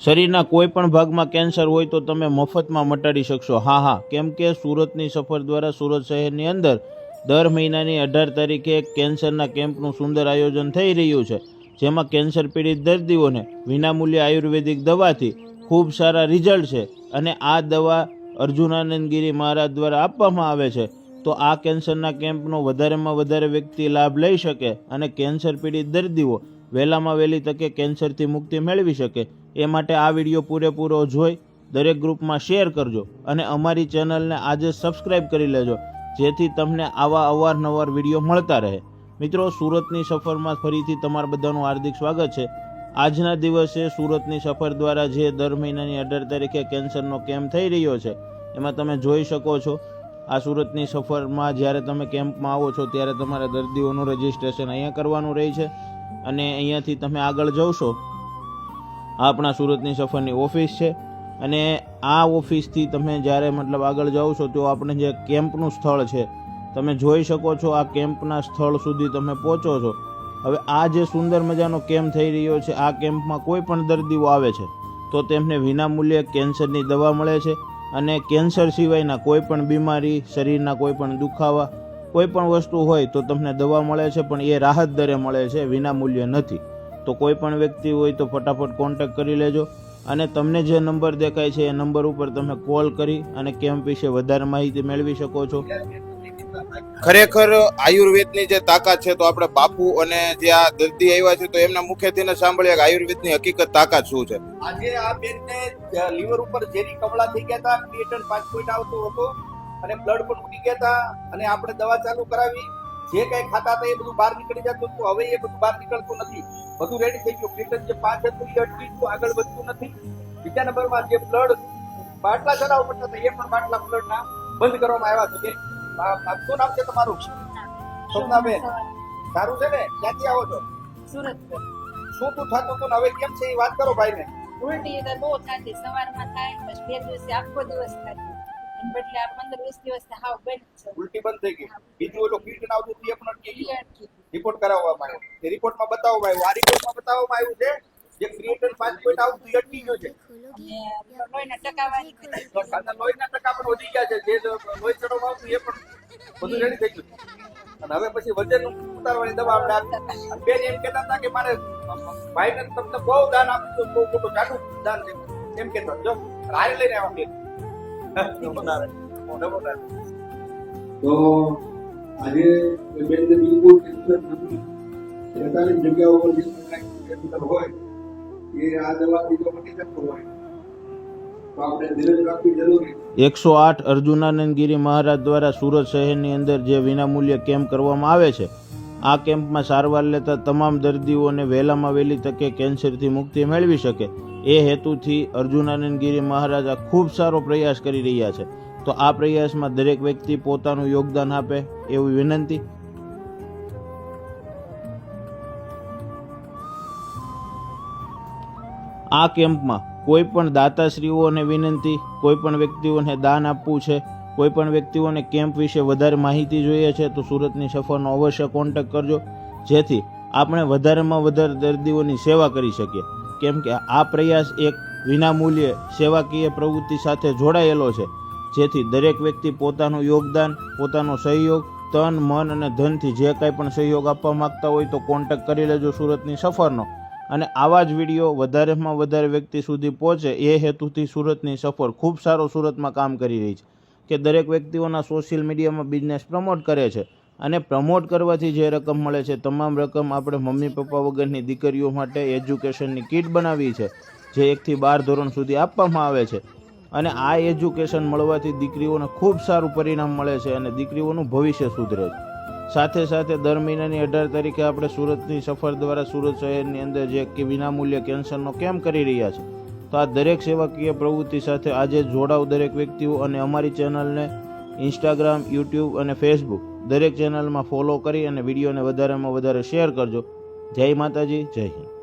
શરીરના કોઈ પણ ભાગમાં કેન્સર હોય તો તમે મફતમાં મટાડી શકશો. હા હા. કેમ કે સુરતની સફર દ્વારા સુરત શહેરની અંદર દર મહિનાની અઢાર તારીખે એક કેન્સરના કેમ્પનું સુંદર આયોજન થઈ રહ્યું છે, જેમાં કેન્સર પીડિત દર્દીઓને વિનામૂલ્ય આયુર્વેદિક દવાથી ખૂબ સારા રિઝલ્ટ છે અને આ દવા અર્જુનાનંદગીરી મહારાજ દ્વારા આપવામાં આવે છે. તો આ કેન્સરના કેમ્પનો વધારેમાં વધારે વ્યક્તિ લાભ લઈ શકે અને કેન્સર પીડિત દર્દીઓ વહેલામાં વહેલી તકે કેન્સરથી મુક્તિ મેળવી શકે. એ માટે આ વીડિયો પૂરેપૂરો જોઈ દરેક ગ્રુપમાં શેર કરજો અને અમારી ચેનલને આજે સબસ્ક્રાઇબ કરી લેજો, જેથી તમને આવા અવારનવાર વીડિયો મળતા રહે. મિત્રો, સુરતની સફરમાં ફરીથી તમારા બધાનું હાર્દિક સ્વાગત છે. આજના દિવસે સુરતની સફર દ્વારા જે દર મહિનાની અઢાર તારીખે કેન્સરનો કેમ્પ થઈ રહ્યો છે, એમાં તમે જોઈ શકો છો, આ સુરતની સફરમાં જ્યારે તમે કેમ્પમાં આવો છો ત્યારે તમારા દર્દીઓનું રજિસ્ટ્રેશન અહીંયા કરવાનું રહે છે. અને અહીંયાથી તમે આગળ જવશો. આપણા સુરતની સફરની ઓફિસ છે અને આ ઓફિસથી તમે જ્યારે મતલબ આગળ જાઓ છો તો આપણે જે કેમ્પનું સ્થળ છે, તમે જોઈ શકો છો આ કેમ્પના સ્થળ સુધી તમે પહોંચો છો. હવે આ જે સુંદર મજાનો કેમ્પ થઈ રહ્યો છે, આ કેમ્પમાં કોઈ પણ દર્દીઓ આવે છે, તો તેમને વિનામૂલ્યે કેન્સરની દવા મળે છે અને કેન્સર સિવાયના કોઈ પણ બીમારી, શરીરના કોઈ પણ દુખાવા કોઈ પણ વસ્તુ હોય તો તમને દવા મળે છે પણ એ રાહત દરે મળે છે વિનામૂલ્ય નથી. તો કોઈ પણ વ્યક્તિ હોય તો ફટાફટ કોન્ટેક કરી લેજો. અને તમને જે નંબર દેખાય છે એ નંબર ઉપર તમે કોલ કરી અને કેમ્પ વિશે વધારે માહિતી મેળવી શકો છો. ખરેખર આયુર્વેદની જે તાકાત છે તો આપણે બાપુ અને જે આ દર્દી આવ્યા છે તો એમના મુખેથી ને સાંભળ્યા કે આયુર્વેદની હકીકત તાકાત શું છે. આજે આ બેનને લીવર ઉપર ઝેરી કમળા થઈ ગયા હતા ક્રિએટન પાંચ પોઈન્ટ આવતો હતો. અને બ્લડ પણ ઉડી ગયા હતા અને આપણે દવા ચાલુ કરાવી. જે કઈ ખાતા હતા એ બધું બહાર નીકળી જતું હતું. હવે એ બધું બહાર નીકળતું નથી. બધું રેડી થઈ ગયું. ક્રિએટન જે પાંચ હતું એ અટકી આગળ વધતું નથી. બીજા નંબરમાં જે બ્લડ બાટલા ચડાવવા પડતા હતા એ પણ બાટલા બ્લડના બંધ કરવામાં આવ્યા છે. શું નામ છે તમારું? સ્વપ્નાબેન સારું છે ને? ક્યાંથી આવો છો? સુરત શું તું થતું તું હવે કેમ છે? એ વાત કરો ભાઈને. ઉલટી બહુ થતી. સવારમાં થાય પછી બે દિવસે આખો દિવસ થતી. અને બદલે આ પંદર વીસ દિવસ હાવ બંધ છે. ઉલટી બંધ થઈ ગઈ. બીજું ઓલો કીટ આવતું એ પણ અટકી ગયું ઈ અટકી ગયું. રિપોર્ટ કરાવવામાં આવ્યો. રિપોર્ટમાં બતાવવામાં આવ્યું. આ રિપોર્ટમાં બતાવવામાં આવ્યું છે જે ક્રિએટર પાંચ પોઈન્ટ આવતું એ અટકી ગયું છે. લોહીના ટકાવારી બધી તો સાંજના લોહીના ટકા પણ વધી ગયા છે. જે લોહી ચડવામાં આવતું એ પણ બધું રેડી થઈ ગયું અને હવે પછી વજન ઉતારવાની દવા આપણે આપી. બેન એમ કહેતા હતા કે મારે ભાઈને તમને બહુ દાન આપ્યું બહુ મોટું જાડું દાન છે. એમ કેતા જો હારે લઈને આવ્યા. તો આજે એ બિલકુલ કેન્સર જગ્યાઓ પર જે પ્રકારનું હોય એ આ દવાથી જો મટી શકતું હોય. તો આપણે ધીરજ રાખવી જરૂરી. એકસો આઠ અર્જુનાનંદગીરી મહારાજ દ્વારા સુરત શહેરની અંદર જે વિનામૂલ્ય કેમ્પ કરવામાં આવે છે આ કેમ્પમાં સારવાર લેતા તમામ દર્દીઓને વહેલામાં વહેલી તકે કેન્સરથી મુક્તિ મેળવી શકે. એ હેતુથી અર્જુનાનંદગીરી મહારાજ આ ખૂબ સારો પ્રયાસ કરી રહ્યા છે. તો આ પ્રયાસમાં દરેક વ્યક્તિ પોતાનું યોગદાન આપે એવી વિનંતી. આ કેમ્પમાં કોઈ પણ દાતાશ્રીઓને વિનંતી, કોઈ પણ વ્યક્તિઓને દાન આપવું છે કોઈ પણ વ્યક્તિઓને કેમ્પ વિશે વધારે માહિતી જોઈએ છે, તો સુરતની સફરનો અવશ્ય કોન્ટેક્ટ કરજો, જેથી આપણે વધારેમાં વધારે દર્દીઓની સેવા કરી શકીએ. કેમ કે આ પ્રયાસ એક વિનામૂલ્યે સેવાકીય પ્રવૃત્તિ સાથે જોડાયેલો છે, જેથી દરેક વ્યક્તિ પોતાનું યોગદાન, પોતાનો સહયોગ, તન, મન અને ધનથી જે કાંઈ પણ સહયોગ આપવા માંગતા હોય તો કોન્ટેક્ટ કરી લેજો સુરતની સફરનો. અને આવા જ વીડિયો વધારેમાં વધારે વ્યક્તિ સુધી પહોંચે, એ હેતુથી સુરતની સફર ખૂબ સારો સુરતમાં કામ કરી રહી છે. કે દરેક વ્યક્તિઓના સોશિયલ મીડિયામાં બિઝનેસ પ્રમોટ કરે છે. અને પ્રમોટ કરવાથી જે રકમ મળે છે, તમામ રકમ આપણે મમ્મી, પપ્પા વગરની દીકરીઓ માટે એજ્યુકેશનની કીટ બનાવી છે, જે એકથી બાર ધોરણ સુધી આપવામાં આવે છે. અને આ એજ્યુકેશન મળવાથી દીકરીઓને ખૂબ સારું પરિણામ મળે છે અને દીકરીઓનું ભવિષ્ય સુધરે છે. સાથે સાથે દર મહિનાની અઢાર તારીખે આપણે સુરતની સફર દ્વારા સુરત શહેરની અંદર જે વિનામૂલ્ય કેન્સરનો કેમ્પ કરી રહ્યા છે. તો આ દરેક સેવાકીય પ્રવૃત્તિ સાથે આજે જોડાવ દરેક વ્યક્તિઓ અને અમારી ચેનલને ઇન્સ્ટાગ્રામ યુટ્યુબ અને ફેસબુક દરેક ચેનલમાં ફોલો કરી અને વિડીયોને વધારેમાં વધારે શેર કરજો. જય માતાજી, જય હિન્દ.